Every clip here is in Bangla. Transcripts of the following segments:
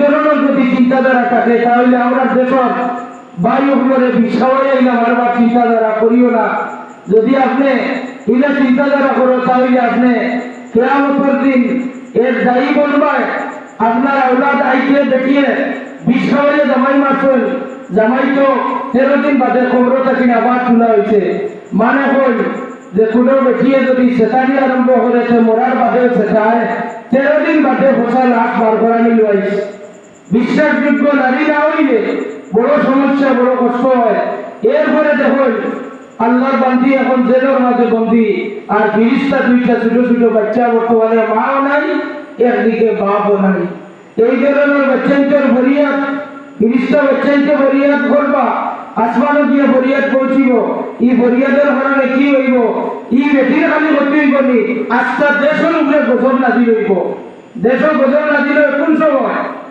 ধরনের যদি চিন্তাধারা থাকে, তাহলে আমরা দেশর বায়ু উপরে বিষয় আমার বা চিন্তাধারা করিও না। যদি আপনি এটা চিন্তাধারা করো, তাহলে আপনি কেয়ামতের দিন এর দায়ী বলবায় আপনার আওলাদ আইকে দেখিয়ে বিষয়ে জামাই মারছেন জামাই তো তেরো দিন বাদে খবর থাকি আবার তোলা হয়েছে মানে হল যে কোনো বেটিয়ে যদি সেটানি আরম্ভ করেছে মরার বাদে সেটায় তেরো দিন বাদে হোসা লাখ বার করা নিল বিশ্বাসযোগ্য নারী না হইলে বড় সমস্যা, বড় কষ্ট হয়। এরপরে দেখুন, আল্লাহর বান্দি এখন জেলের মাঝে বন্দি। আর বিরিশটা দুইটা ছোট ছোট বাচ্চা বর্তমানে মাও নাই, একদিকে বাপও নাই। এই ধরনের বাচ্চাইটার ফরিয়াদ বিরিশটা বাচ্চাইকে ফরিয়াদ করবা আসমানও গিয়ে ফরিয়াদ পৌঁছিব। ই ফরিয়াদের কারণে কি হইব? ই বেটির খালি করতে হইব নি? আস্তা দেশের উপরে গোসল নাজিল হইব। দেশের গোসল নাজিল কোন সময়?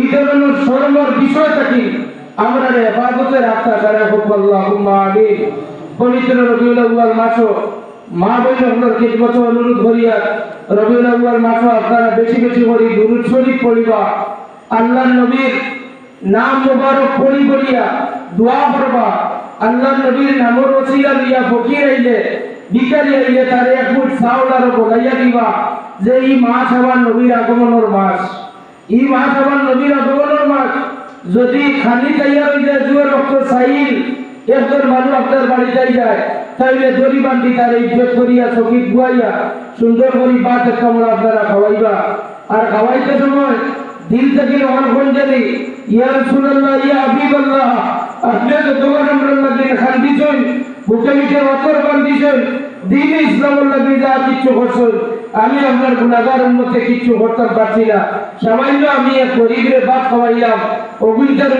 এই শরমর বিষয় থাকি আমরা হেফাজতে রাখতে সারা হোক আল্লাহ আমিন। পবিত্র রবিউল আউয়াল মাসও মা বইন আপনার কিছু বছর অনুরোধ করিয়া রবিউল আউয়াল মাসও আপনারা বেশি বেশি করি দুরুদ শরীফ পড়িবা। আল্লাহ নবীর নাম মুবারক পড়ি বলিয়া দোয়া করবা। আল্লাহ নবীর নামর ওসিলা লইয়া ফকির আইলে, ভিখারি আইলে তার এক ফুট চাউল আর দিবা। যে এই মাস আমার নবীর আগমনের মাস এই মাস আমার নবীর আগমনের মাস যদি খালি খাইয়া রইলে জুয়ের রক্ত সাইল একজন মানুষ আপনার বাড়িতে যায় তাইলে দড়ি বান্ধি তার ইজ্জত করিয়া চকিত গুয়াইয়া সুন্দর করি বাত একটা মোড়া আপনারা খাওয়াইবা। আর খাওয়াইতে সময় দিল থেকে আমার ফোন জানি ইয়া রাসূলুল্লাহ ইয়া হাবিবাল্লাহ আপনি তো তোমার আমরা দিন খান দিছেন, বুকে মিটে অতর বান্ধিছেন দিন ইসলামের লাগি যা কিচ্ছু করছেন। আমি আপনার গুণাগার উন্নতে কিচ্ছু করতে পারছি না। সামান্য আমি এক গরিবের বাদ খাওয়াইলাম অগুনটার